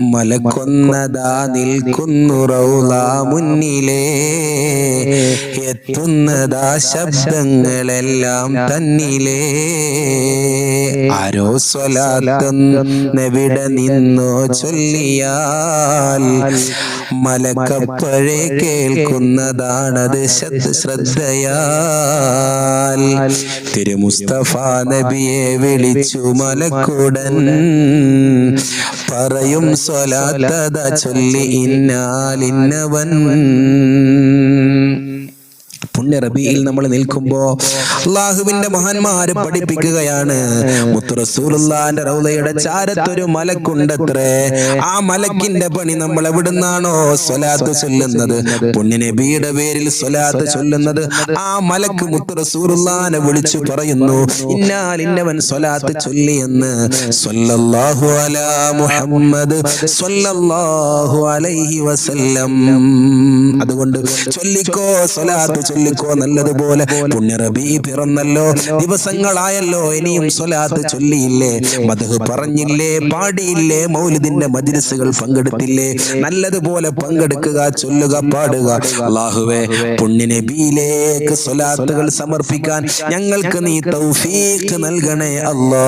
മലക്കൊന്നതാ നിൽക്കുന്നു റൗള മുന്നിലേ. എത്തുന്നതാ ശബ്ദങ്ങളെല്ലാം തന്നിലേ. ആരോ സ്വലാത്തെവിടെ നിന്നോ ചൊല്ലിയാൽ മലക്കപ്പഴേ കേൾക്കുന്നതാണത് ശ്രദ്ധയാൽ തിരുമുസ്തഫ നബിയെ വിളിച്ചു മലക്കുടൻ പറയും സ്വലാത്തത ചൊല്ലി ഇന്നാലിന്നവൻ. പുണ്യ റബിയിൽ നമ്മൾ നിൽക്കുമ്പോൾ അള്ളാഹുവിന്റെ മഹാന്മാര് പഠിപ്പിക്കുകയാണ്. മുത്ത് റസൂലുള്ളാന്റെ റൗലയുടെ ചാരത്തൊരു മലക്കുണ്ടത്രേ. ആ മലക്കിന്റെ പണി നമ്മൾ എവിടുന്നാണോ സ്വലാത്ത് ചൊല്ലുന്നത്? പൊണ്ണിനബിയുടെ നബിയുടെ പേരിൽ സ്വലാത്ത് ചൊല്ലുന്നത്. ആ മലക്ക് മുത്ത് റസൂലുള്ളാനെ വിളിച്ചു പറയുന്നു ഇന്നാൽ ഇന്നവൻ സ്വലാത്ത് ചൊല്ലി എന്ന്. സ്വല്ലല്ലാഹു അലാ മുഹമ്മദ് സ്വല്ലല്ലാഹു അലൈഹി വസല്ലം. അതുകൊണ്ട് ചൊല്ലിക്കോ സ്വലാത്ത് ചൊല്ലിക്കോ നല്ലതുപോലെ. പുണ്യറബി പിറന്നല്ലോ. ദിവസങ്ങളായല്ലോ. ഇനിയും സ്വലാത്ത് ചൊല്ലിയില്ലേ? മധു പറഞ്ഞില്ലേ? പാടിയില്ലേ? മൗലിദിന്റെ മജിലിസുകൾ പങ്കെടുത്തില്ലേ? നല്ലതുപോലെ പങ്കെടുക്കുക ചൊല്ലുക പാടുക. അള്ളാഹുവേ പുണ്യനബിയിലേക്ക് സ്വലാത്തുകൾ സമർപ്പിക്കാൻ ഞങ്ങൾക്ക് നീ തൗഫീഖ് നൽകണേ അല്ലാ.